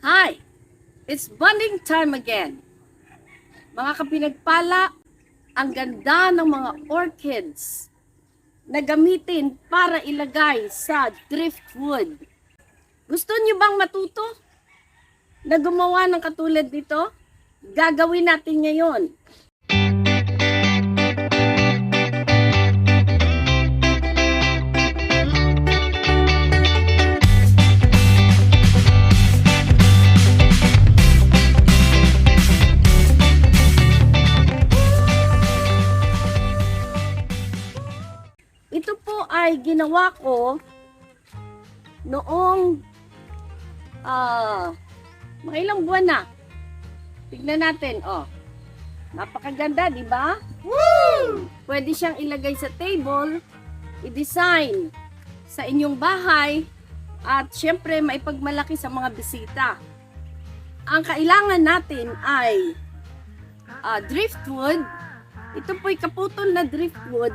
Hi! It's bonding time again. Mga kapinagpala, ang ganda ng mga orchids na gamitin para ilagay sa driftwood. Gusto niyo bang matuto na gumawa ng katulad nito? Gagawin natin ngayon. Ay ginawa ko noong ah mga ilang buwan na. Tignan natin, oh. Napakaganda, di ba? Woo! Pwede siyang ilagay sa table, i-design sa inyong bahay, at syempre maipagmalaki sa mga bisita. Ang kailangan natin ay ah, driftwood. Ito po'y kaputol na driftwood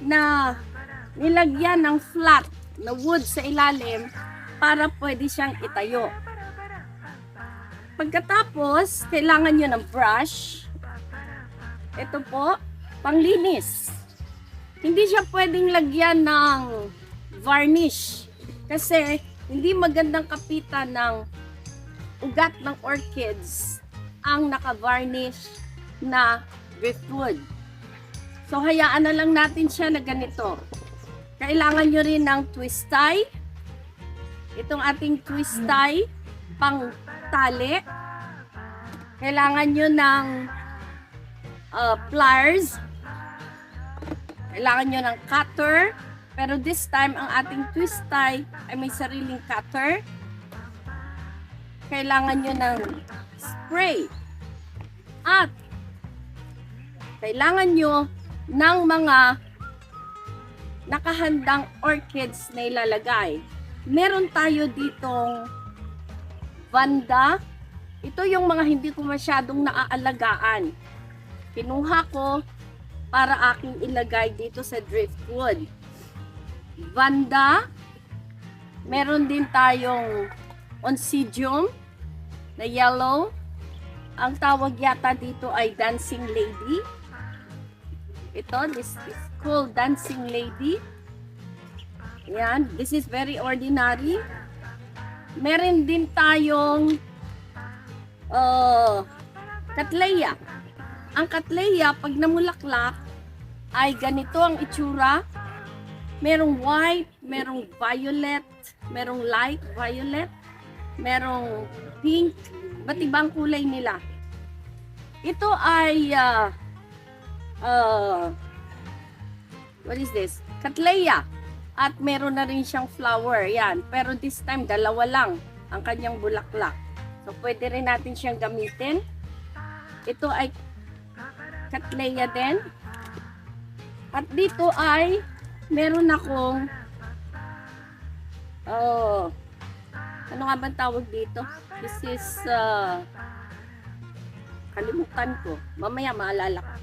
na nilagyan ng flat na wood sa ilalim para pwede siyang itayo. Pagkatapos, kailangan nyo ng brush. Ito po, panglinis. Hindi siya pwedeng lagyan ng varnish kasi hindi magandang kapitan ng ugat ng orchids ang naka-varnish na driftwood. So, hayaan na lang natin siya na ganito. Kailangan nyo rin ng twist tie. Itong ating twist tie, pang tali. Kailangan nyo ng uh, pliers. Kailangan nyo ng cutter. Pero this time, ang ating twist tie ay may sariling cutter. Kailangan nyo ng spray. At kailangan nyo ng mga nakahandang orchids na ilalagay. Meron tayo ditong Vanda. Ito yung mga hindi ko masyadong naaalagaan. Kinuha ko para aking ilagay dito sa driftwood. Vanda. Meron din tayong Oncidium na yellow. Ang tawag yata dito ay Dancing Lady. Ito, this is called Dancing Lady. Yan, this is very ordinary. Meron din tayong uh, Katleya. Ang Katleya, pag namulaklak, ay ganito ang itsura. Merong white, merong violet, merong light violet, merong pink, ba't ibang kulay nila. Ito ay uh, uh, what is this? Katleya. At meron na rin siyang flower. Yan. Pero this time, dalawa lang ang kanyang bulaklak. So, pwede rin natin siyang gamitin. Ito ay Katleya din. At dito ay meron akong oh, ano nga bang tawag dito? This is uh, kalimutan ko. Mamaya maalala ko.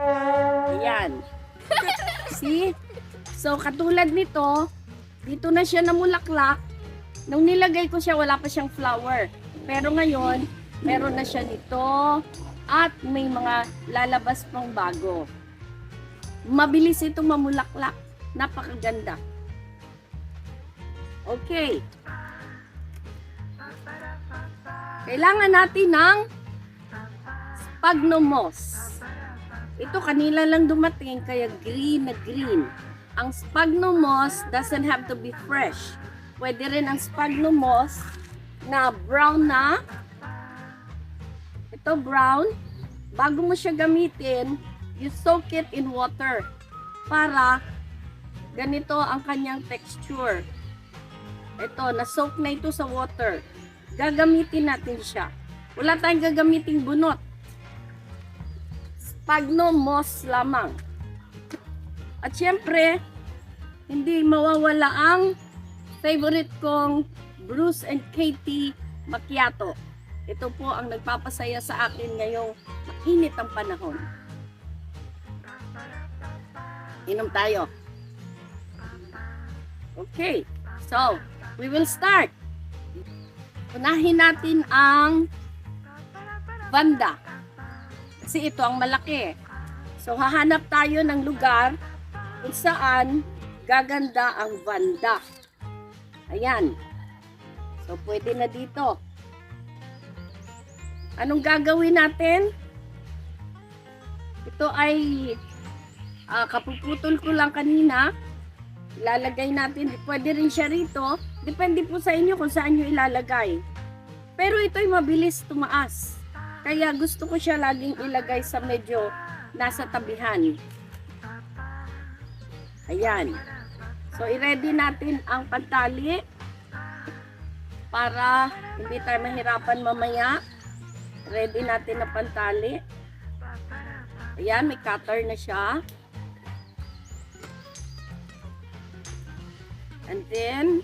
Ayan. See? So, katulad nito, dito na siya namulaklak. Nung nilagay ko siya, wala pa siyang flower. Pero ngayon, meron na siya nito. At may mga lalabas pang bago. Mabilis itong mamulaklak. Napakaganda. Okay. Kailangan natin ng sphagnum moss. Ito kanila lang dumating kaya green na green. Ang sphagnum moss doesn't have to be fresh. Pwede rin ang sphagnum moss na brown na. Ito brown. Bago mo siya gamitin, you soak it in water para ganito ang kanyang texture. Ito, na-soak na ito sa water. Gagamitin natin siya. Wala tayong gagamiting bunot. Sphagnum moss lamang. At syempre, hindi mawawala ang favorite kong Bruce and Katie Macchiato. Ito po ang nagpapasaya sa akin ngayong mainit ang panahon. Inom tayo. Okay, so we will start. Unahin natin ang banda. Kasi ito ang malaki. So, hahanap tayo ng lugar kung saan gaganda ang banda. Ayan. So, pwede na dito. Anong gagawin natin? Ito ay ah, kapuputol ko lang kanina. Ilalagay natin. Pwede rin siya rito. Depende po sa inyo kung saan nyo ilalagay. Pero ito'y mabilis tumaas. Kaya gusto ko siya laging ilagay sa medyo nasa tabihan. Ayan. So, i-ready natin ang pantali para hindi tayo mahirapan mamaya. Ready natin ang pantali. Ayan, may cutter na siya. And then,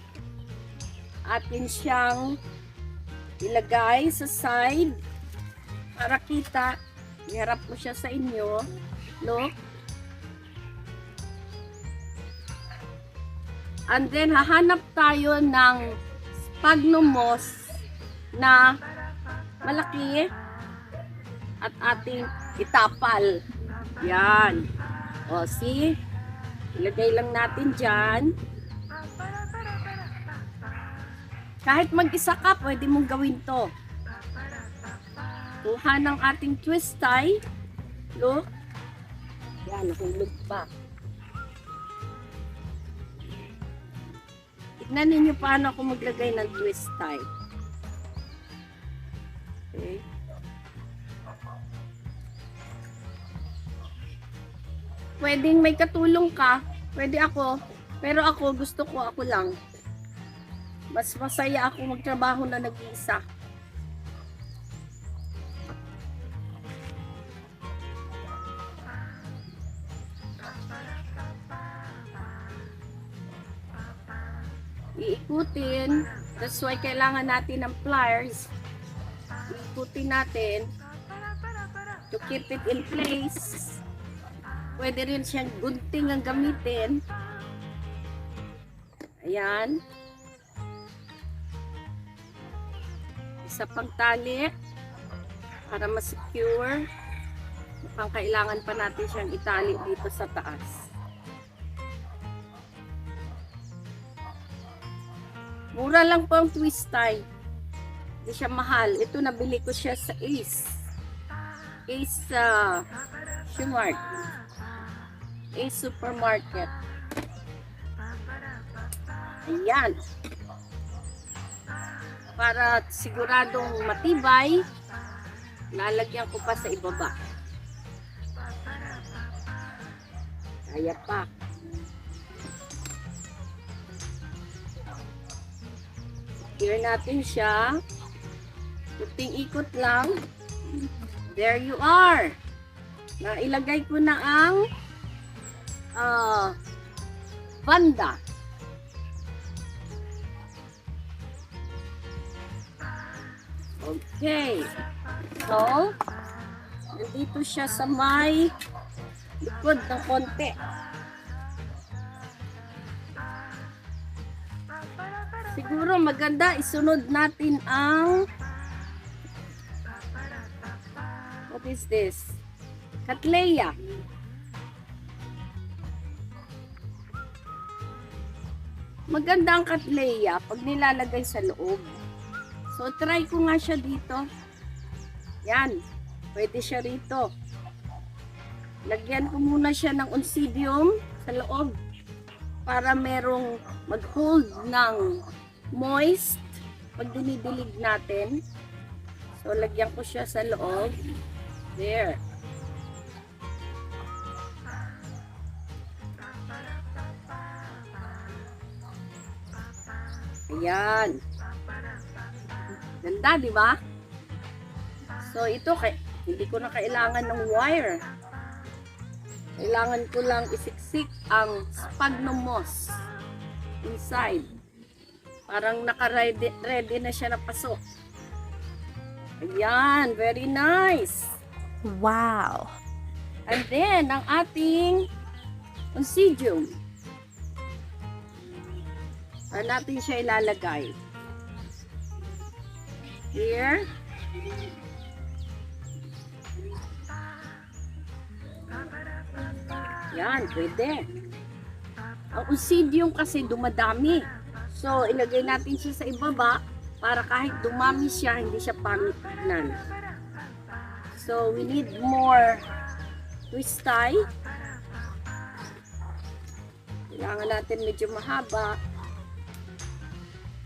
atin siyang ilagay sa side para kita. Iharap mo siya sa inyo. Look. And then, hahanap tayo ng sphagnum moss na malaki at ating itapal. Yan. O, see? Ilagay lang natin dyan. Kahit mag-isa ka, pwede mong gawin to. Kuha ng ating twist tie. Look. Yan, nahulog pa. Tignan ninyo paano ako maglagay ng twist tie. Okay. Pwedeng may katulong ka. Pwede ako. Pero ako, gusto ko ako lang. Mas masaya ako magtrabaho na nag-iisa. Iikutin. That's why kailangan natin ng pliers. Iikutin natin to keep it in place. Pwede rin siyang gunting ang gamitin. Ayan. Isa pang tali para ma-secure. Mukhang kailangan pa natin siyang itali dito sa taas. Mura lang po ang twist tie. Hindi siya mahal. Ito nabili ko siya sa Ace. Ace uh, Shumart. Ace Supermarket. Ayan. Para siguradong matibay, lalagyan ko pa sa ibaba. Kaya pa. Clear natin siya. Kunting ikot lang. There you are. Nailagay ko na ang ah banda. Okay. So, nandito siya sa may likod ng konti. Siguro maganda isunod natin ang What is this? Katleya. Maganda ang katleya pag nilalagay sa loob. So, try ko nga siya dito. Yan. Pwede siya rito. Lagyan ko muna siya ng oncidium sa loob para merong mag-hold ng moist pag dinidilig natin. So, lagyan ko siya sa loob. There. Ayan. Ganda, di ba? So, ito, kay, hindi ko na kailangan ng wire. Kailangan ko lang isiksik ang sphagnum moss inside. Parang naka-ready ready na siya na pasok. Ayan, very nice. Wow. And then, ang ating oncidium. Saan natin siya ilalagay? Here. Yan, pwede. Ang oncidium kasi dumadami. So, ilagay natin siya sa ibaba para kahit dumami siya, hindi siya pangit. So, we need more twist tie. Kailangan natin medyo mahaba.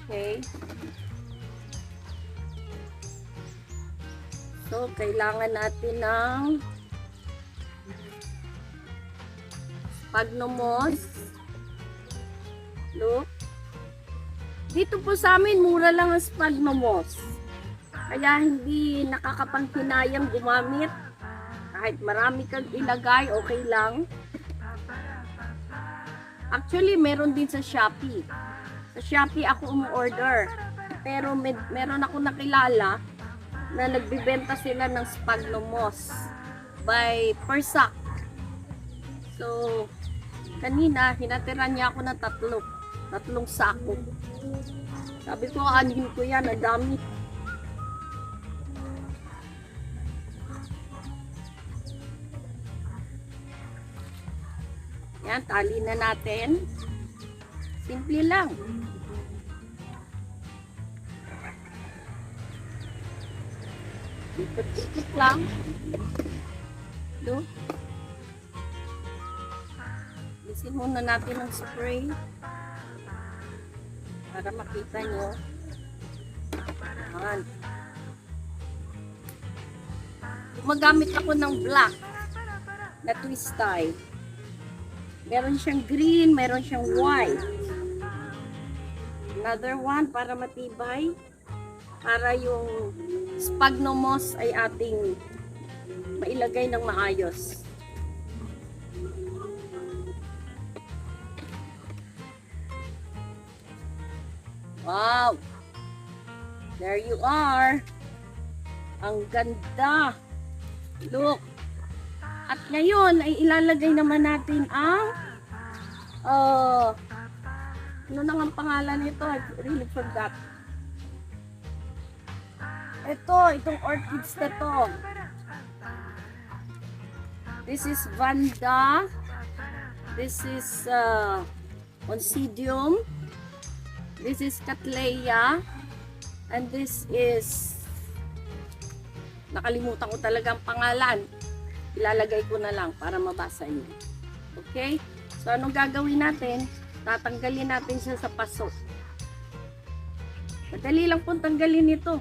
Okay. So, kailangan natin ng spagnomos. Look. Dito po sa amin, mura lang ang spagnomos. Kaya hindi nakakapanghinayang gumamit. Kahit marami kang ilagay, okay lang. Actually, meron din sa Shopee. Sa Shopee ako umu-order. Pero med, meron ako nakilala na nagbibenta sila ng spagnomos by per sack. So, kanina, hinatiran niya ako ng tatlo. Tatlong sako. Sabi ko, anin ko yan, ang dami. Yan, tali na natin. Simple lang. Ikot-ikot lang. Do. Bisin muna natin ng spray para makita nyo. Yan. Gumagamit ako ng black na twist tie. Meron siyang green, meron siyang white. Another one para matibay. Para yung spagnomos ay ating mailagay ng maayos. Wow! There you are! Ang ganda! Look! At ngayon ay ilalagay naman natin ang uh, ano nang ang pangalan nito? I really forgot. Ito, itong orchids na to. This is Vanda. This is uh, Oncidium. This is Cattleya. And this is nakalimutan ko talaga ang pangalan. Ilalagay ko na lang para mabasa niyo. Okay? So, anong gagawin natin? Tatanggalin natin siya sa paso. Madali lang pong tanggalin ito.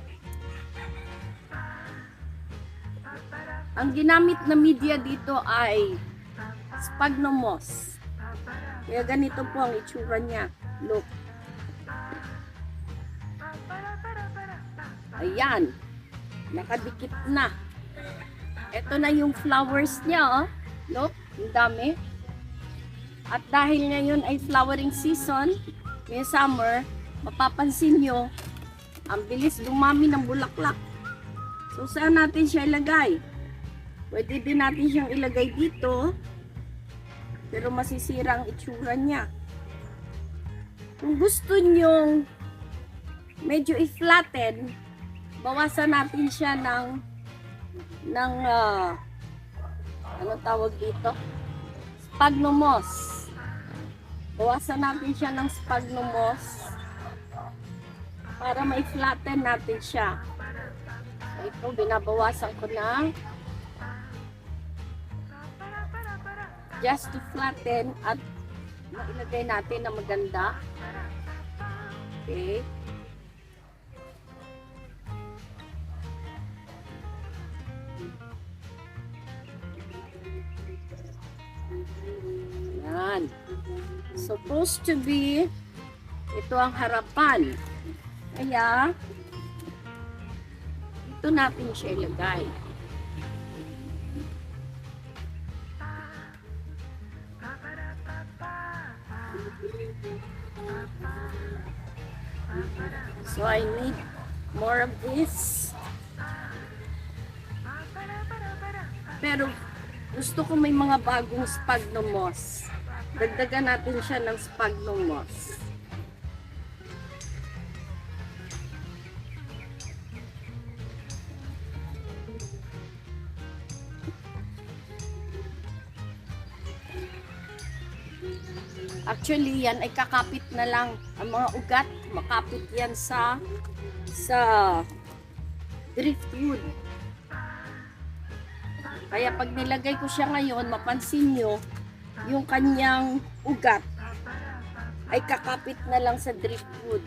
Ang ginamit na media dito ay spagnomos. Kaya ganito po ang itsura niya. Look. Ayan. Nakadikit na. Ito na yung flowers niya, oh. Look, ang dami. At dahil ngayon ay flowering season, may summer, mapapansin nyo, ang bilis dumami ng bulaklak. So, saan natin siya ilagay? Pwede din natin siyang ilagay dito, pero masisira ang itsura niya. Kung gusto nyong medyo i-flatten, bawasan natin siya ng ng uh, ano tawag dito? Spagnomos. Bawasan natin siya ng spagnomos para mai-flatten natin siya. Ito, binabawasan ko na just to flatten at mailagay natin na maganda. Okay. Supposed to be ito ang harapan. Kaya ito natin siya ilagay. So I need more of this. Pero gusto ko may mga bagong spagnomos. Dagdagan natin siya ng sphagnum moss. Actually, yan ay kakapit na lang ang mga ugat. Makapit yan sa sa driftwood. Kaya pag nilagay ko siya ngayon, mapansin nyo, yung kanyang ugat ay kakapit na lang sa driftwood.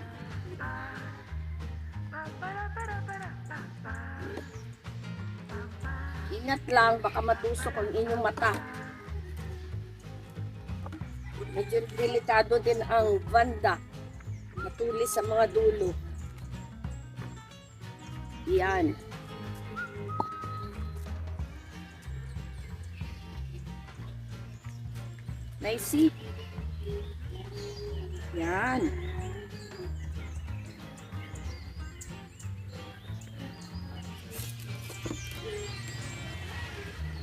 Ingat lang, baka matusok ang inyong mata. Medyo delikado din ang banda. Matulis sa mga dulo. Yan. Naisi? Yan.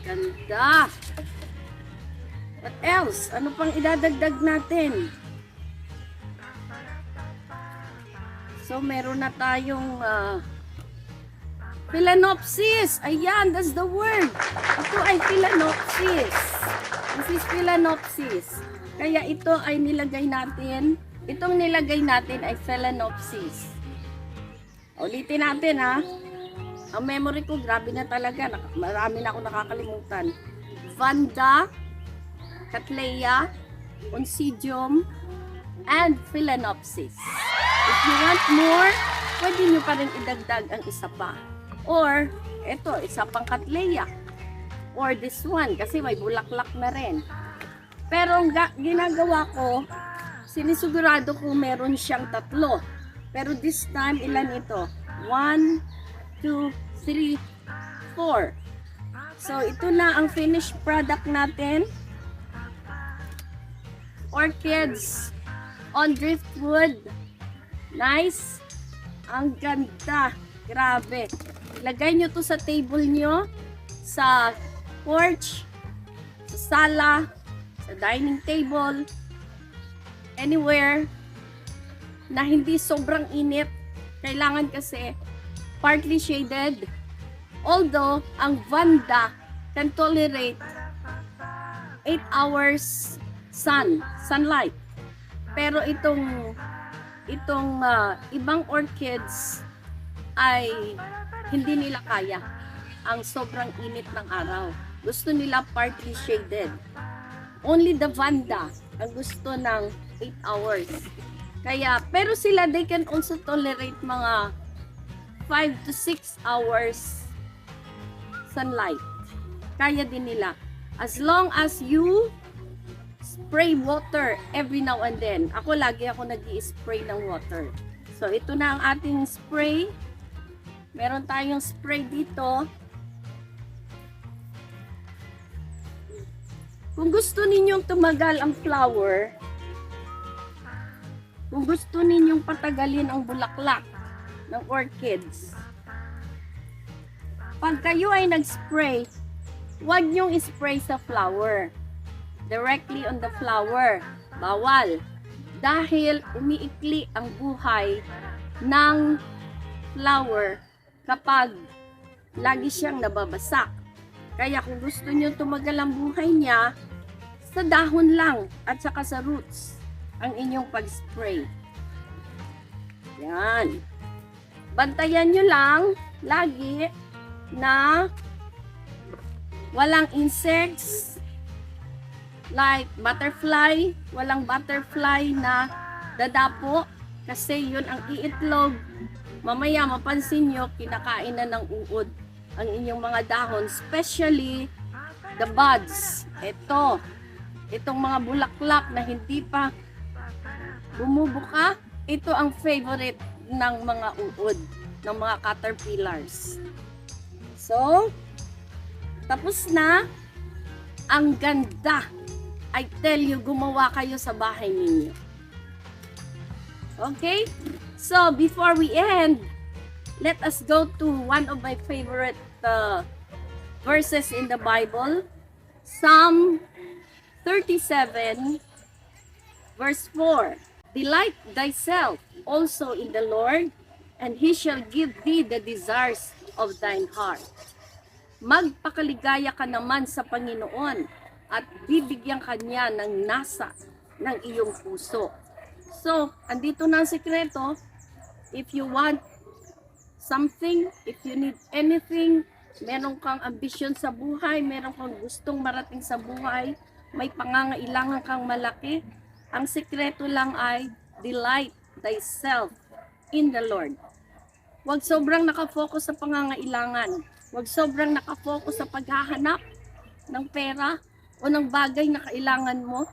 Ganda. What else? Ano pang idadagdag natin? So, meron na tayong ah, Phalaenopsis. Ayan, that's the word. Ito ay Phalaenopsis. This is Phalaenopsis. Kaya ito ay nilagay natin. Itong nilagay natin ay Phalaenopsis. Ulitin natin ha. Ang memory ko, grabe na talaga. Marami na ako nakakalimutan. Vanda, Cattleya, Oncidium, and Phalaenopsis. If you want more, pwede nyo pa rin idagdag ang isa pa. Or, ito, isa pang Cattleya. Or this one, kasi may bulaklak na rin. Pero ang ga- ginagawa ko, sinisigurado ko meron siyang tatlo. Pero this time, ilan ito? One, two, three, four. So, ito na ang finished product natin. Orchids on driftwood. Nice. Ang ganda. Grabe. Ilagay nyo to sa table nyo, sa porch, sa sala, sa dining table, anywhere na hindi sobrang init. Kailangan kasi partly shaded. Although, ang Vanda can tolerate 8 hours sun, sunlight. Pero itong itong ah, ibang orchids ay hindi nila kaya ang sobrang init ng araw. Gusto nila partly shaded. Only the Vanda ang gusto ng 8 hours. Kaya, pero sila, they can also tolerate mga 5 to 6 hours sunlight. Kaya din nila. As long as you spray water every now and then. Ako lagi ako nag spray ng water. So, ito na ang ating spray. Meron tayong spray dito. Kung gusto ninyong tumagal ang flower, kung gusto ninyong patagalin ang bulaklak ng orchids, pag kayo ay nag-spray, huwag niyong spray sa flower. Directly on the flower. Bawal. Dahil umiikli ang buhay ng flower kapag lagi siyang nababasak. Kaya kung gusto niyo tumagal ang buhay niya, sa dahon lang at saka sa roots ang inyong pag-spray. Yan. Bantayan nyo lang lagi na walang insects like butterfly, walang butterfly na dadapo kasi yun ang iitlog. Mamaya mapansin nyo, kinakain na ng uod ang inyong mga dahon, especially the buds. Ito, itong mga bulaklak na hindi pa bumubuka, ito ang favorite ng mga uod, ng mga caterpillars. So, tapos na. Ang ganda. I tell you, gumawa kayo sa bahay ninyo. Okay? So, before we end, let us go to one of my favorite uh, verses in the Bible. Psalm 37, verse 4. Delight thyself also in the Lord, and he shall give thee the desires of thine heart. Magpakaligaya ka naman sa Panginoon at bibigyan ka niya ng nasa ng iyong puso. So, andito na ang sikreto. If you want something, if you need anything, meron kang ambisyon sa buhay, meron kang gustong marating sa buhay, may pangangailangan kang malaki, ang sikreto lang ay delight thyself in the Lord. Huwag sobrang nakafocus sa pangangailangan. Huwag sobrang nakafocus sa paghahanap ng pera o ng bagay na kailangan mo.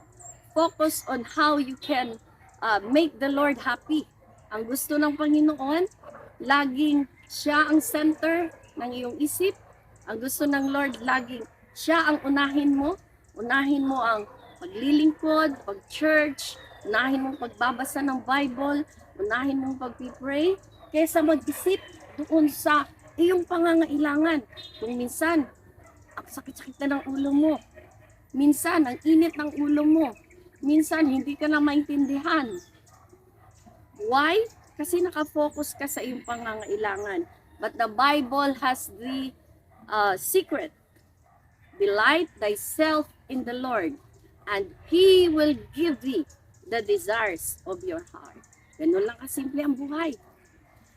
Focus on how you can uh, make the Lord happy. Ang gusto ng Panginoon, laging siya ang center ng iyong isip. Ang gusto ng Lord, laging siya ang unahin mo. Unahin mo ang paglilingkod, pag-church, unahin mong pagbabasa ng Bible, unahin mong pag-pray, kaysa mag-isip doon sa iyong pangangailangan. Kung minsan, ang sakit-sakit na ng ulo mo. Minsan, ang init ng ulo mo. Minsan, hindi ka na maintindihan. Why? Kasi nakafocus ka sa iyong pangangailangan. But the Bible has the uh, secret. Delight thyself in the Lord, and He will give thee the desires of your heart. Ganun lang kasimple ang buhay.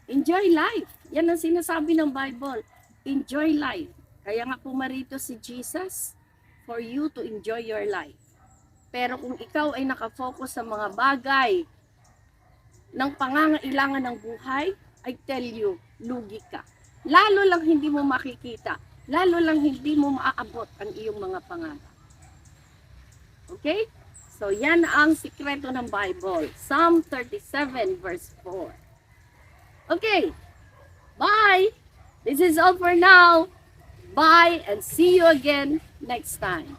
Enjoy life. Yan ang sinasabi ng Bible. Enjoy life. Kaya nga pumarito si Jesus for you to enjoy your life. Pero kung ikaw ay nakafocus sa mga bagay ng pangangailangan ng buhay, I tell you, lugi ka. Lalo lang hindi mo makikita. Lalo lang hindi mo maaabot ang iyong mga pangarap. Okay? So, yan ang sikreto ng Bible. Psalm 37 verse 4. Okay. Bye. This is all for now. Bye and see you again next time.